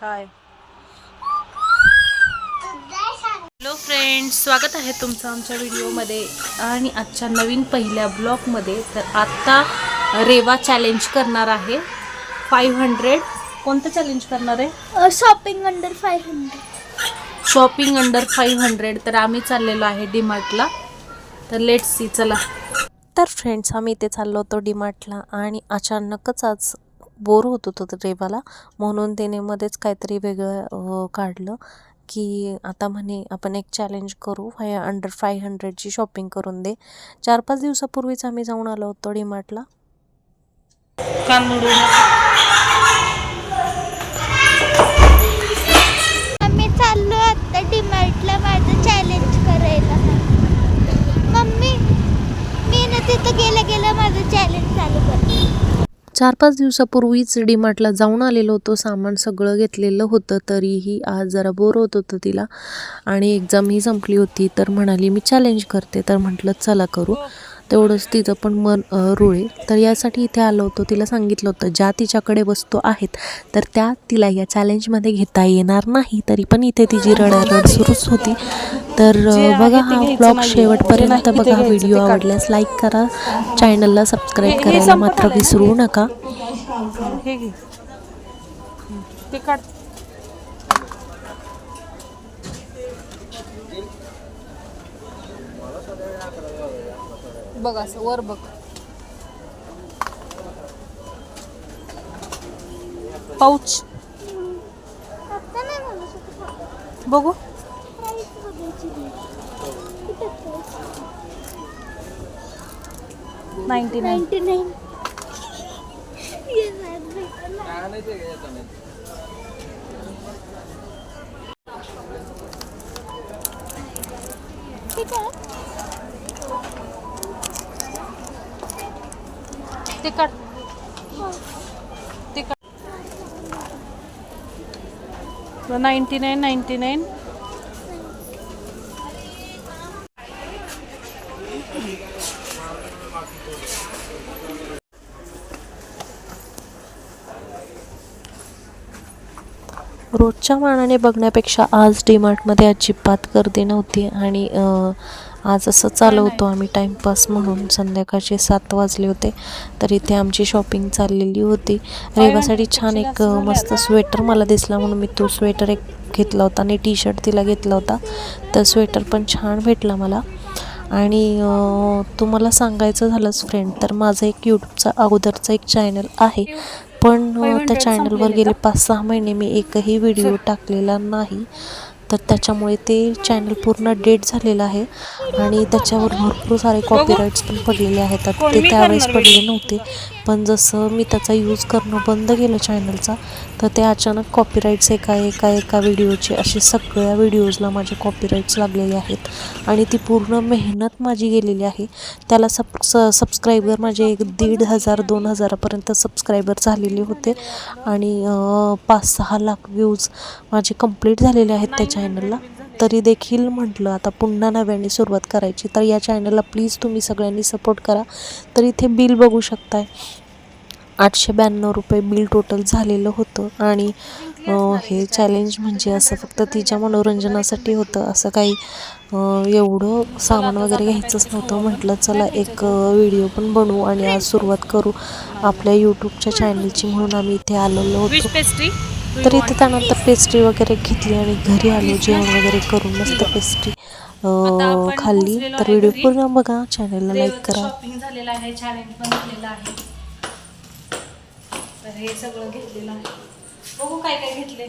काय hello friends स्वागत आहे तुमचं आमच्या व्हिडिओमध्ये. आणि आजच्या नवीन पहिल्या ब्लॉगमध्ये तर आत्ता रेवा चॅलेंज करणार आहे. फाईव्ह हंड्रेड कोणतं चॅलेंज करणार आहे? Shopping under five hundred shopping under five hundred तर आम्ही चाललेलो आहे डीमार्टला. तर लेट सी चला. तर फ्रेंड्स आम्ही इथे चाललो होतो डीमार्टला आणि अचानकच आज बोर होत होतं रेवाला म्हणून त्याने मध्येच काहीतरी वेगळं काढलं की आता म्हणे आपण एक चॅलेंज करू. फाय अंडर फाय हंड्रेडची शॉपिंग करून दे. चार पाच दिवसापूर्वीच आम्ही जाऊन आलो होतो डीमार्टला. आम्ही चाललो आता डीमार्टला माझं चॅलेंज करायला. मम्मी मी ना तिथं गेलं गेलं माझं चॅलेंज चार पाच दिवसापूर्वीच डीमार्टला जाऊन आलेलो होतो. सामान सगळं घेतलेलं होतं तरीही आज जरा बोर होत होतं तिला. आणि एक्झामही संपली होती तर म्हणाली मी चॅलेंज करते. तर म्हटलं चला करू. तेवढंच तिचं पण मन रुळे. तर यासाठी इथे आलो होतो तिला सांगितलं होतं ज्या तिच्याकडे वस्तू आहेत तर त्या तिला या चॅलेंजमध्ये घेता येणार नाही. तरी पण इथे तिची रडारड सुरूच होती. तर बघा हा ब्लॉग शेवटपर्यंत बघा व्हिडिओ आवडल्यास लाईक करा. चॅनलला सबस्क्राईब करायला मात्र विसरू नका हे घे ते काढ बघ असं वर बघ. पाऊच बघू. नाईन्टी नाईन्टी नाईन ठीक आहे ते काढ ते काढ नाईन्टी नाईन नाईन्टी नाईन रोजच्या मानाने बघण्यापेक्षा आज डीमार्टमध्ये अजिबात गर्दी नव्हती आणि आज असं चालू होतो आम्ही टाईमपास म्हणून. संध्याकाळचे सात वाजले होते तर इथे आमची शॉपिंग चाललेली होती. रेवासाठी छान एक मस्त स्वेटर मला दिसला म्हणून मी तो स्वेटर एक घेतला होता आणि टी शर्ट तिला घेतला होता. तर स्वेटर पण छान भेटला मला. आणि तुम्हाला सांगायचं झालंच फ्रेंड तर माझं एक यूट्यूबचा अगोदरचं एक चॅनल आहे. पण त्या चॅनलवर गेले पाच सहा महिने मी एकही व्हिडिओ टाकलेला नाही. तर त्याच्यामुळे ते चॅनल पूर्ण डेट झालेलं आहे. आणि त्याच्यावर भरपूर सारे कॉपीराईट्स पण पडलेले आहेत. तर ते त्यावेळेस पडले नव्हते. पण जसं मी त्याचा यूज करणं बंद केलं चॅनलचा तर ते अचानक कॉपीराईट्स एका एका एका व्हिडिओचे असे सगळ्या व्हिडिओजला माझे कॉपीराईट्स लागलेले आहेत. आणि ती पूर्ण मेहनत माझी गेलेली आहे. त्याला सब स सबस्क्रायबर माझे एक दीड हजार दोन हजारापर्यंत सबस्क्रायबर झालेले होते. आणि पाच सहा लाख व्ह्यूज माझे कंप्लीट झालेले आहेत त्या चॅनलला तरी देखील म्हटलं आता पुन्हा नव्याने सुरुवात करायची. तर या चॅनलला प्लीज तुम्ही सगळ्यांनी सपोर्ट करा. तर इथे बिल बघू शकताय. आठशे ब्याण्णव रुपये बिल टोटल झालेलं होतं. आणि हे चॅलेंज म्हणजे असं फक्त तिच्या मनोरंजनासाठी होतं. असं काही एवढं सामान वगैरे घ्यायचंच नव्हतं. म्हटलं चला एक व्हिडिओ पण बनवू आणि आज सुरुवात करू. आपल्या यूट्यूबच्या चॅनलची म्हणून आम्ही इथे आलेलो होतो. पेस्ट्री तर इथे त्यानंतर पेस्ट्री वगैरे घेतली आणि घरी आलो जेवण वगैरे करून मस्त पेस्ट्री अं, खाल्ली. तर व्हिडिओ पूर्ण बघा चॅनलला लाईक करा. शॉपिंग झालेलं आहे चॅलेंज पण झालेलं आहे. तर हे सगळं घेतलेलं आहे. बघू काय काय घेतले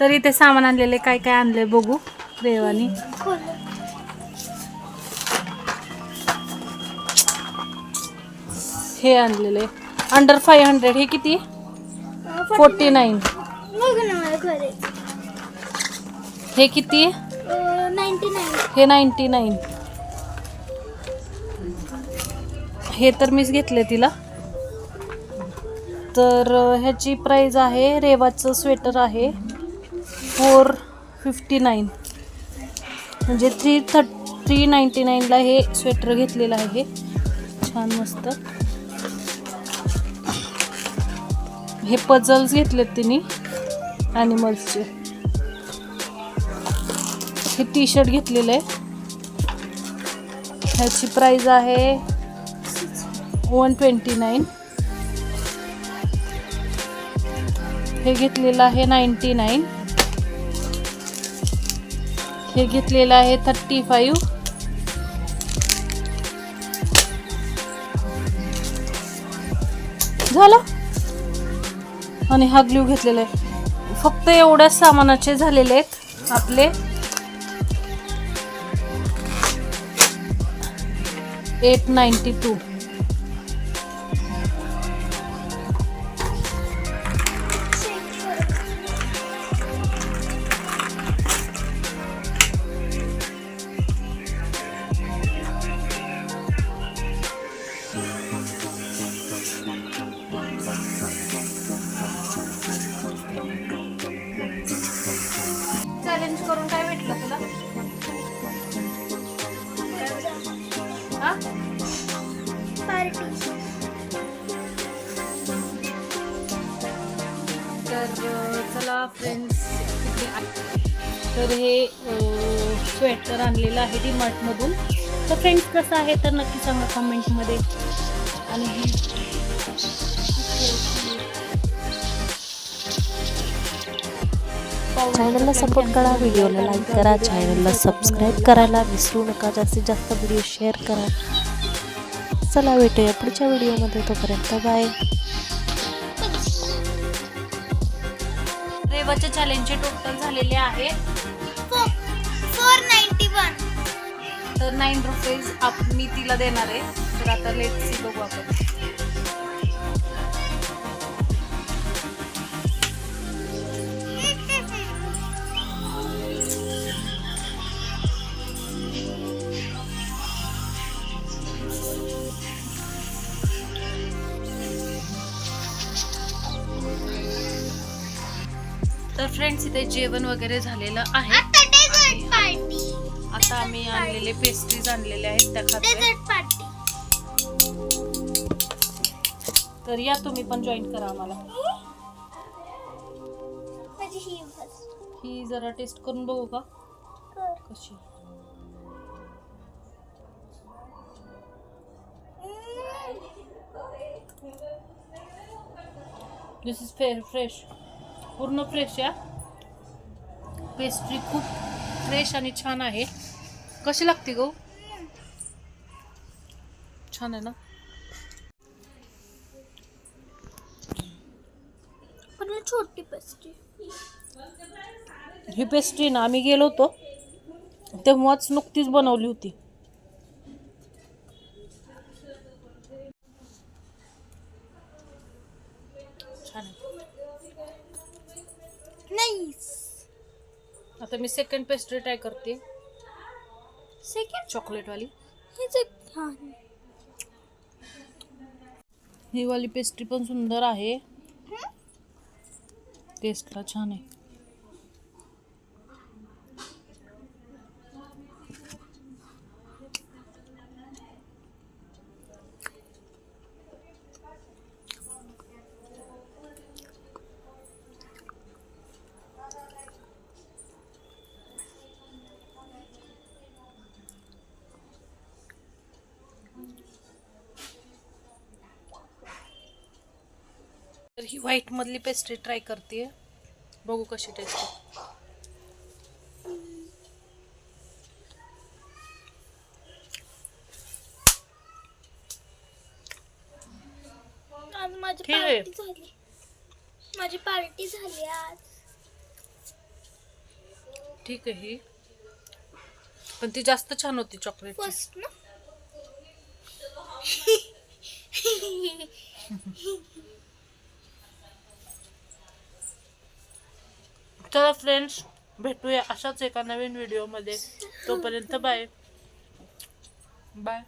तर इथे सामान आणलेले काय काय आणले बघू रेवानी खोल. हे आणलेले. अंडर फाय हंड्रेड हे किती? फोर्टी नाईन हे किती? हे नाईन्टी नाईन हे तर मीच घेतले तिला. तर ह्याची प्राईज आहे रेवाचं स्वेटर आहे. Four fifty nine. म्हणजे थ्री थर्ट थ्री नाईन्टी नाईनला हे स्वेटर घेतलेलं आहे. छान मस्त. हे पजल्स घेतलेत तिने ॲनिमल्सचे हे टी शर्ट घेतलेलं आहे. ह्याची प्राईज आहे वन ट्वेंटी नाईन हे घेतलेलं आहे नाईन्टी नाईन हे घेतलेलं आहे थर्टी फाईव्ह झालं? आणि हा ग्ल्यू घेतलेला आहे. फक्त एवढ्याच सामानाचे झालेले आहेत आपले. Eight ninety two. फ्रेंड्स तर हे स्वेटर आणलेलं आहे डी मार्टमधून तर फ्रेंड्स कसं आहे तर नक्की सांगा कमेंटमध्ये आणि ही चॅनलला सपोर्ट करा व्हिडिओला लाईक करा चॅनलला सबस्क्राईब करायला विसरू नका. जास्तीत जास्त व्हिडिओ शेअर करा. चला भेटूया पुढच्या व्हिडिओमध्ये तोपर्यंत बाय रेवाच्या चॅलेंजचे टोटल झालेले आहे. फोर नाईन्टी वन तर नाईन रुपीज आप मी तिला देणार आहे. तर आता लेट सी बघू आपण. तर फ्रेंड्स इथे जेवण वगैरे झालेलं आहे. आता डेझर्ट पार्टी आता आम्ही आणलेले पेस्ट्रीज आणलेले आहेत त्या खाते तर या तुम्ही पण जॉईन करा आम्हाला. ही जरा टेस्ट करून बघू का. कशी? दिस इज फेर फ्रेश पूर्ण फ्रेश या पेस्ट्री खूप फ्रेश आणि छान आहे. कशी लागते गो? छान आहे ना? पण छोटी पेस्ट्री ही पेस्ट्री ना आम्ही गेलो होतो. तेव्हाच नुकतीच बनवली होती. आता मी सेकंड पेस्ट्री ट्राय करते. सेकंड चॉकलेटवाली हेच एक हां. ही वाली पेस्ट्री पण सुंदर आहे. टेस्टला छान आहे. ही व्हाईट मधली पेस्ट्री ट्राय करते बघू कशी टेस्ट आज माझी ठीक आहे. पार्टी झाली. माझी पार्टी झाली आज. ठीक आहे ही. पण ती जास्त छान होती चॉकलेट फर्स्ट ना? चला फ्रेंड्स भेटूया अशाच एका नवीन व्हिडिओमध्ये. तोपर्यंत बाय. बाय.